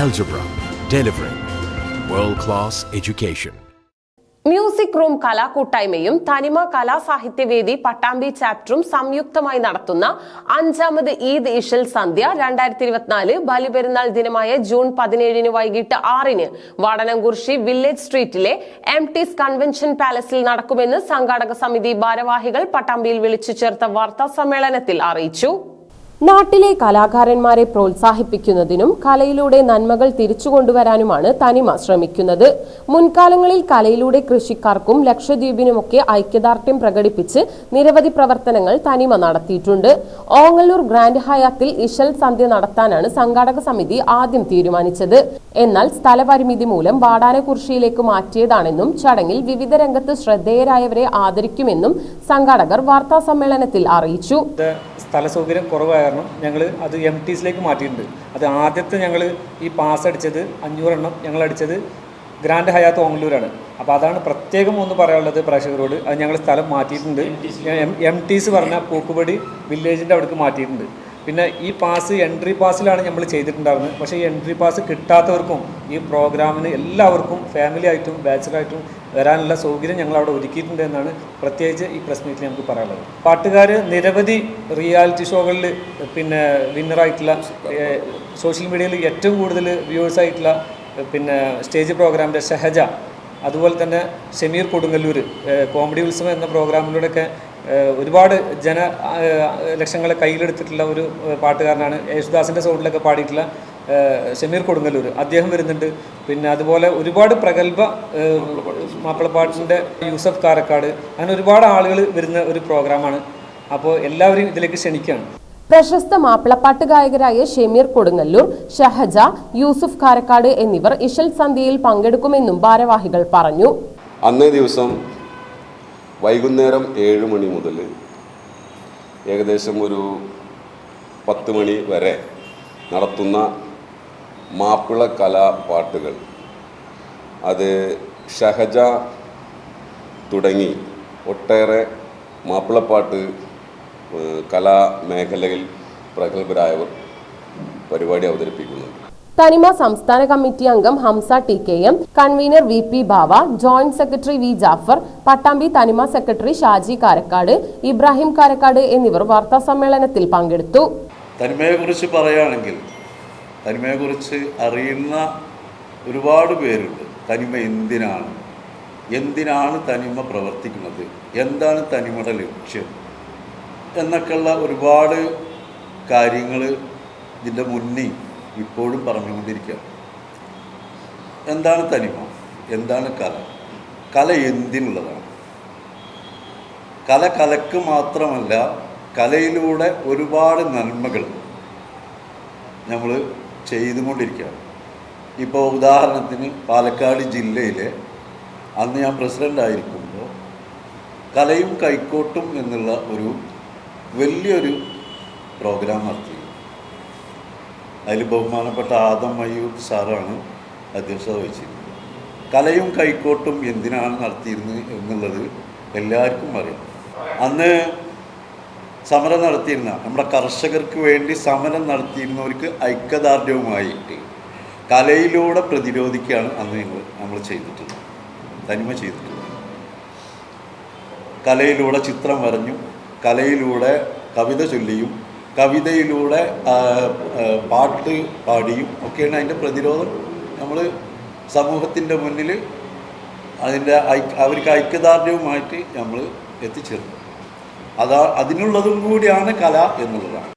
Algebra, delivering world class education. Music room കലാകൂട്ടായ്മയും Thanima Kalasahithyavedi Pattambi ചാപ്റ്ററും സംയുക്തമായി നടത്തുന്ന അഞ്ചാമത് ഈദ് ഇഷൽ സന്ധ്യ രണ്ടായിരത്തി ഇരുപത്തിനാല് ബലിപെരുന്നാൾ ദിനമായ ജൂൺ പതിനേഴിന് വൈകിട്ട് ആറിന് വാടനംകുർശി വില്ലേജ് സ്ട്രീറ്റിലെ എം ടിസ് കൺവെൻഷൻ പാലസിൽ നടക്കുമെന്ന് സംഘാടക സമിതി ഭാരവാഹികൾ പട്ടാമ്പിയിൽ വിളിച്ചു ചേർത്ത വാർത്താ സമ്മേളനത്തിൽ അറിയിച്ചു നാട്ടിലെ കലാകാരന്മാരെ പ്രോത്സാഹിപ്പിക്കുന്നതിനും കലയിലൂടെ നന്മകൾ തിരിച്ചുകൊണ്ടുവരാനുമാണ് തനിമ ശ്രമിക്കുന്നത്. മുൻകാലങ്ങളിൽ കലയിലൂടെ കൃഷിക്കാർക്കും ലക്ഷദ്വീപിനുമൊക്കെ ഐക്യദാർഢ്യം പ്രകടിപ്പിച്ച് നിരവധി പ്രവർത്തനങ്ങൾ തനിമ നടത്തിയിട്ടുണ്ട്. ഓങ്ങല്ലൂർ ഗ്രാൻഡ് ഹയാത്തിൽ ഇഷൽ സന്ധ്യ നടത്താനാണ് സംഘാടക സമിതി ആദ്യം തീരുമാനിച്ചത്. എന്നാൽ സ്ഥലപരിമിതി മൂലം വാടാനക്കുറിശിയിലേക്ക് മാറ്റിയതാണെന്നും ചടങ്ങിൽ വിവിധ രംഗത്ത് ശ്രദ്ധേയരായവരെ ആദരിക്കുമെന്നും സംഘാടകർ വാർത്താ സമ്മേളനത്തിൽ അറിയിച്ചു. സ്ഥല സൗകര്യം കുറവായ കാരണം ഞങ്ങൾ അത് എം ടിസിലേക്ക് മാറ്റിയിട്ടുണ്ട്. അത് ആദ്യത്തെ ഞങ്ങൾ ഈ പാസ് അടിച്ചത് അഞ്ഞൂറെണ്ണം ഞങ്ങൾ അടിച്ചത് ഗ്രാൻഡ് ഹയാത്ത് ഓങ്ങല്ലൂരാണ്. അപ്പോൾ അതാണ് പ്രത്യേകം ഒന്ന് പറയാനുള്ളത് പ്രേക്ഷകരോട്. അത് ഞങ്ങൾ സ്ഥലം മാറ്റിയിട്ടുണ്ട്. എം എം സി പറഞ്ഞ പൂക്കുപടി വില്ലേജിന്റെ അവിടേക്ക് മാറ്റിയിട്ടുണ്ട്. പിന്നെ ഈ പാസ് എൻട്രി പാസിലാണ് നമ്മൾ ചെയ്തിട്ടുണ്ടായിരുന്നത് പക്ഷേ ഈ എൻട്രി പാസ് കിട്ടാത്തവർക്കും ഈ പ്രോഗ്രാമിന് എല്ലാവർക്കും ഫാമിലി ആയിട്ടും ബാച്ചിലായിട്ടും വരാനുള്ള സൗകര്യം ഞങ്ങൾ അവിടെ ഒരുക്കിയിട്ടുണ്ട് എന്നാണ് പ്രത്യേകിച്ച് ഈ പ്രസ് മീറ്റിൽ നമുക്ക് പറയാനുള്ളത്. പാട്ടുകാർ നിരവധി റിയാലിറ്റി ഷോകളിൽ പിന്നെ വിന്നറായിട്ടുള്ള സോഷ്യൽ മീഡിയയിൽ ഏറ്റവും കൂടുതൽ വ്യൂവേഴ്സ് ആയിട്ടുള്ള പിന്നെ സ്റ്റേജ് പ്രോഗ്രാമിന്റെ ഷഹജ അതുപോലെ തന്നെ ഷമീർ കൊടുങ്ങല്ലൂർ കോമഡി ഉത്സവം എന്ന പ്രോഗ്രാമിലൂടെയൊക്കെ ഒരുപാട് ജന ലക്ഷങ്ങളെ കയ്യിലെടുത്തിട്ടുള്ള ഒരു പാട്ടുകാരനാണ് യേശുദാസിന്റെ സൗണ്ടിലൊക്കെ പാടിയിട്ടുള്ള ഷമീർ കൊടുങ്ങല്ലൂർ. അദ്ദേഹം വരുന്നുണ്ട്. പിന്നെ അതുപോലെ ഒരുപാട് പ്രഗത്ഭ മാപ്പിളപ്പാട്ടിന്റെ യൂസഫ് കാരക്കാട്. അങ്ങനെ ഒരുപാട് ആളുകൾ വരുന്ന ഒരു പ്രോഗ്രാമാണ്. അപ്പോൾ എല്ലാവരും ഇതിലേക്ക് ക്ഷണിക്കുകയാണ്. പ്രശസ്ത മാപ്പിളപ്പാട്ട് ഗായകരായ ഷെമീർ കൊടുങ്ങല്ലൂർ ഷഹജ യൂസുഫ് കാരക്കാട് എന്നിവർ ഇഷൽ സന്ധ്യയിൽ പങ്കെടുക്കുമെന്നും ഭാരവാഹികൾ പറഞ്ഞു. അന്നേ ദിവസം വൈകുന്നേരം ഏഴ് മണി മുതൽ ഏകദേശം ഒരു പത്ത് മണി വരെ നടത്തുന്ന മാപ്പിള കലാപാട്ടുകൾ അത് ഷഹജ തുടങ്ങി ഒട്ടേറെ മാപ്പിളപ്പാട്ട് കലാമേഖലയിൽ പ്രഗത്ഭരായവർ പരിപാടി അവതരിപ്പിക്കുന്നുണ്ട്. തനിമ സംസ്ഥാന കമ്മിറ്റി അംഗം Hamsa T K M convener V P Bava joint secretary V Jafar Pattambi Thanima secretary Shaji Karakkad Ibrahim Karakkad എന്നിവർ വാർത്താ സമ്മേളനത്തിൽ പങ്കെടുത്തു. തനിമയെക്കുറിച്ച് പറയുകയാണെങ്കിൽ തനിമയെക്കുറിച്ച് അറിയുന്ന ഒരുപാട് പേരുണ്ട്. തനിമ എന്തിനാണ്? എന്തിനാണ് തനിമ പ്രവർത്തിക്കുന്നത്? എന്താണ് തനിമയുടെ ലക്ഷ്യം? എന്നൊക്കെയുള്ള ഒരുപാട് കാര്യങ്ങൾ ഇതിന്റെ മുന്നിൽ ഇപ്പോഴും പറഞ്ഞുകൊണ്ടിരിക്കുകയാണ് എന്താണ് തനിമ? എന്താണ് കല? കല എന്തിനുള്ളതാണ്? കല കലക്ക് മാത്രമല്ല കലയിലൂടെ ഒരുപാട് നന്മകൾ നമ്മൾ ചെയ്തുകൊണ്ടിരിക്കുകയാണ്. ഇപ്പോൾ ഉദാഹരണത്തിന് പാലക്കാട് ജില്ലയിലെ അന്ന് ഞാൻ പ്രസിഡന്റ് ആയിരിക്കുമ്പോൾ കലയും കൈക്കോട്ടും എന്നുള്ള ഒരു വലിയൊരു പ്രോഗ്രാം നടത്തി. അതിൽ ബഹുമാനപ്പെട്ട ആദം മയൂബ് സാറാണ് അധ്യക്ഷത വഹിച്ചിരുന്നത് കലയും കൈക്കോട്ടും എന്തിനാണ് നടത്തിയിരുന്നത് എന്നുള്ളത് എല്ലാവർക്കും അറിയാം. അന്ന് സമരം നടത്തിയിരുന്ന നമ്മുടെ കർഷകർക്ക് വേണ്ടി സമരം നടത്തിയിരുന്നവർക്ക് ഐക്യദാർഢ്യവുമായിട്ട് കലയിലൂടെ പ്രതിരോധിക്കുകയാണ് അന്ന് ഞങ്ങൾ നമ്മൾ ചെയ്തിട്ടുള്ളത് തനിമ ചെയ്തിട്ടുള്ളത്. കലയിലൂടെ ചിത്രം വരഞ്ഞു കലയിലൂടെ കവിത ചൊല്ലിയും കവിതയിലൂടെ പാട്ട് പാടിയും ഒക്കെയാണ് അതിന്റെ പ്രതിരോധം. നമ്മൾ സമൂഹത്തിന്റെ മുന്നിൽ അതിന്റെ അവർക്ക് ഐക്യദാർഢ്യവുമായിട്ട് നമ്മൾ എത്തിച്ചേർന്നു. അതാ അതിനുള്ളതും കൂടിയാണ് കല എന്നുള്ളതാണ്.